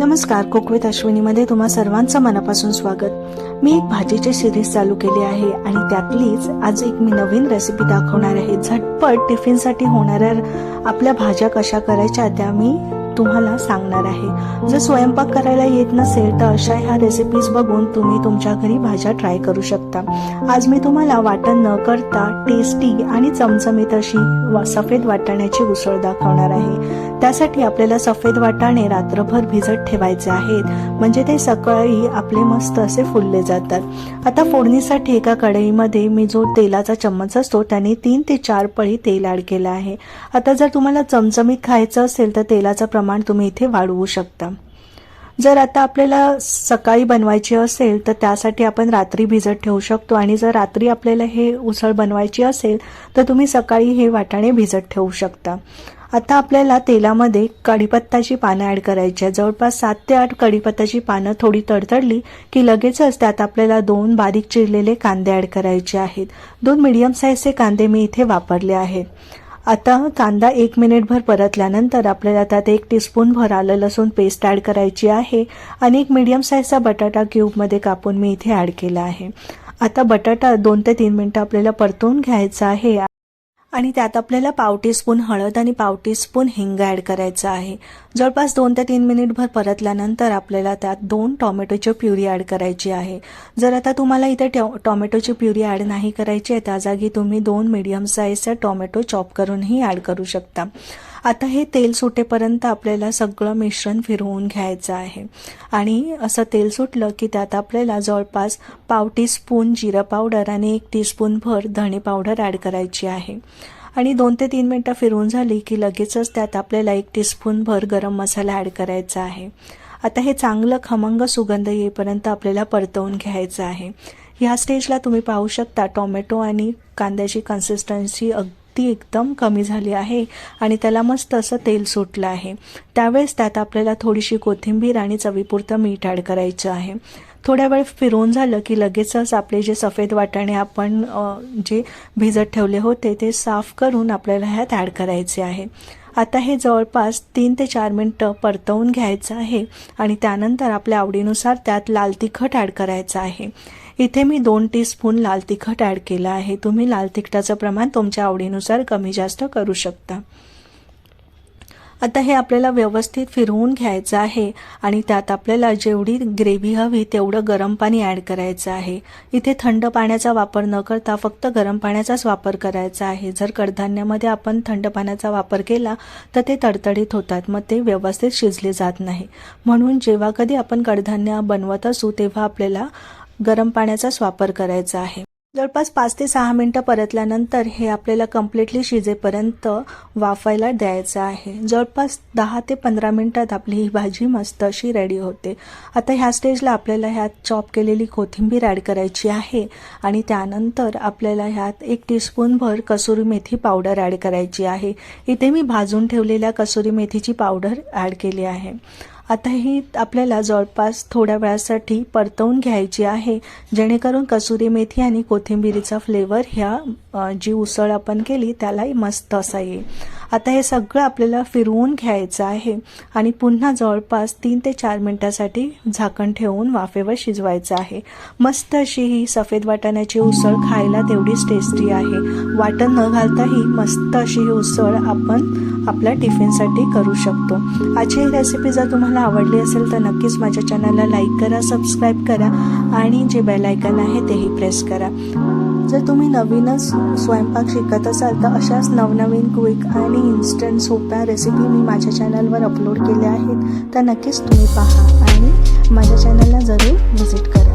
नमस्कार कुकवित अश्विनीमध्ये तुम्हा सर्वांचं मनापासून स्वागत. मी एक भाजीची सिरीज चालू केली आहे आणि त्यातलीच आज एक मी नवीन रेसिपी दाखवणार आहे. झटपट टिफिनसाठी होणाऱ्या आपल्या भाज्या कशा करायच्या त्या मी तुम्हाला सांगणार आहे. जर स्वयंपाक करायला येत नसेल तर अशा ह्या रेसिपीज बघून तुम्ही तुमच्या घरी भाज्या ट्राय करू शकता. आज मी तुम्हाला वाटण न करता टेस्टी आणि चमचमीत अशी वा- सफेद वाटाण्याची उसळ दाखवणार आहे. त्यासाठी आपल्याला सफेद वाटाणे रात्रभर भिजत ठेवायचे आहेत. म्हणजे ते सकाळी आपले मस्त असे फुलले जातात. आता फोडणीसाठी एका कढईमध्ये मी जो तेलाचा चम्मच असतो त्याने तीन ते चार पळी तेल ॲड केलं आहे. आता जर तुम्हाला चमचमीत खायचं असेल तर तेलाचा प्रमाण तुम्ही इथे वाढवू शकता. जर आता आपल्याला सकाळी बनवायची असेल तर त्यासाठी आपण रात्री भिजत ठेवू शकतो. आणि जर रात्री आपल्याला हे उसळ बनवायची असेल तर तुम्ही सकाळी हे वाटाणे भिजत ठेवू शकता. आता आपल्याला तेलामध्ये कढीपत्ताची पानं ॲड करायची आहे जवळपास सात ते आठ कढीपत्ताची पानं थोडी तडतडली की लगेचच त्यात आपल्याला दोन बारीक चिरलेले कांदे ॲड करायचे आहेत. दोन मिडियम साईजचे कांदे मी इथे वापरले आहेत. आता कांदा एक मिनिटभर परतल्यानंतर आपल्याला त्यात एक टीस्पूनभर आलं लसूण पेस्ट ॲड करायची आहे आणि एक मीडियम साईजचा बटाटा क्यूबमध्ये कापून मी इथे ॲड केला आहे. आता बटाटा दोन ते तीन मिनटं आपल्याला परतून घ्यायचा आहे. आणि त्यात आपल्याला पाव टीस्पून हळद आणि पाव टीस्पून हिंग ॲड करायचं आहे. जवळपास दोन ते तीन मिनिटभर परतल्यानंतर आपल्याला त्यात दोन टॉमॅटोची प्युरी ॲड करायची आहे. जर आता तुम्हाला इथे टॉ टॉमॅटोची प्युरी ॲड नाही करायची आहे त्या जागी तुम्ही दोन मिडियम साईजचा टॉमॅटो चॉप करूनही ॲड करू शकता. आता हे तेल सुटेपर्यंत आपल्याला सगळं मिश्रण फिरवून घ्यायचं आहे. आणि असं तेल सुटलं की त्यात आपल्याला जवळपास पाव टीस्पून जिरं पावडर आणि एक टीस्पूनभर धणे पावडर ॲड करायची आहे. आणि दोन ते तीन मिनटं फिरवून झाली की लगेचच त्यात आपल्याला एक टीस्पूनभर गरम मसाला ॲड करायचा आहे. आता हे चांगलं खमंग सुगंध येईपर्यंत आपल्याला परतवून घ्यायचं आहे. ह्या स्टेजला तुम्ही पाहू शकता टोमॅटो आणि कांद्याची कन्सिस्टन्सी अगदी एकदम कमी झाली आहे आणि त्याला मस्त असं तेल सुटलं आहे. त्यावेळेस त्यात आपल्याला थोडीशी कोथिंबीर आणि चवीपुरतं मीठ ॲड करायचं आहे. थोड्या वेळ फिरवून झालं की लगेचच आपले जे सफेद वाटाणे आपण जे भिजत ठेवले होते ते साफ करून आपल्याला ह्यात ॲड करायचे आहे. आता हे जवळपास तीन ते चार मिनटं परतवून घ्यायचं आहे आणि त्यानंतर आपल्या आवडीनुसार त्यात लाल तिखट ॲड करायचं आहे. इथे मी दोन टीस्पून लाल तिखट ॲड केलं आहे. तुम्ही लाल तिखटाचं प्रमाण तुमच्या आवडीनुसार कमी जास्त करू शकता. आता हे आपल्याला व्यवस्थित फिरवून घ्यायचं आहे आणि त्यात आपल्याला जेवढी ग्रेव्ही हवी तेवढं गरम पाणी ॲड करायचं आहे. इथे थंड पाण्याचा वापर न करता फक्त गरम पाण्याचाच वापर करायचा आहे. जर कडधान्यामध्ये आपण थंड पाण्याचा वापर केला तर ते तडतडीत होतात मग ते व्यवस्थित शिजले जात नाही. म्हणून जेव्हा कधी आपण कडधान्य बनवत असू तेव्हा आपल्याला गरम पाण्याचाच वापर करायचा आहे. जवळपास पाच ते सहा मिनटं परतल्यानंतर हे आपल्याला कम्प्लिटली शिजेपर्यंत वाफायला द्यायचं आहे. जवळपास दहा ते पंधरा मिनटात आपली ही भाजी मस्त अशी रेडी होते. आता ह्या स्टेजला आपल्याला ह्यात चॉप केलेली कोथिंबीर ॲड करायची आहे आणि त्यानंतर आपल्याला ह्यात एक टीस्पूनभर कसुरी मेथी पावडर ॲड करायची आहे. इथे मी भाजून ठेवलेल्या कसुरी मेथीची पावडर ॲड केली आहे. आता ही आपल्याला जवळपास थोड्या वेळासाठी परतवून घ्यायची आहे. जेणेकरून कसुरी मेथी आणि कोथिंबिरीचा फ्लेवर ह्या जी उसळ आपण केली त्यालाही मस्त असा येईल. आता हे सगळं आपल्याला फिरवून घ्यायचं आहे. आणि पुन्हा जवळपास तीन ते चार मिनटासाठी झाकण ठेवून वाफेवर शिजवायचं आहे. मस्त अशी ही सफेद वाटाण्याची उसळ खायला तेवढीच टेस्टी आहे. वाटण न घालताही मस्त अशी ही उसळ आपण आपल्या टिफिनसाठी करू शकतो. आजची ही रेसिपी जर तुम्हाला आवडली असेल तर नक्कीच माझ्या चॅनलला लाईक करा सबस्क्राईब करा आणि जे बेल आयकन आहे तेही प्रेस करा. जर तुम्ही नवीनच स्वयंपाक शिकत असाल तर अशाच नवनवीन क्विक आणि इन्स्टंट सोप्या रेसिपी मी माझ्या चॅनलवर अपलोड केल्या आहेत. तर नक्कीच तुम्ही पहा आणि माझ्या चॅनलला जरूर व्हिजिट करा.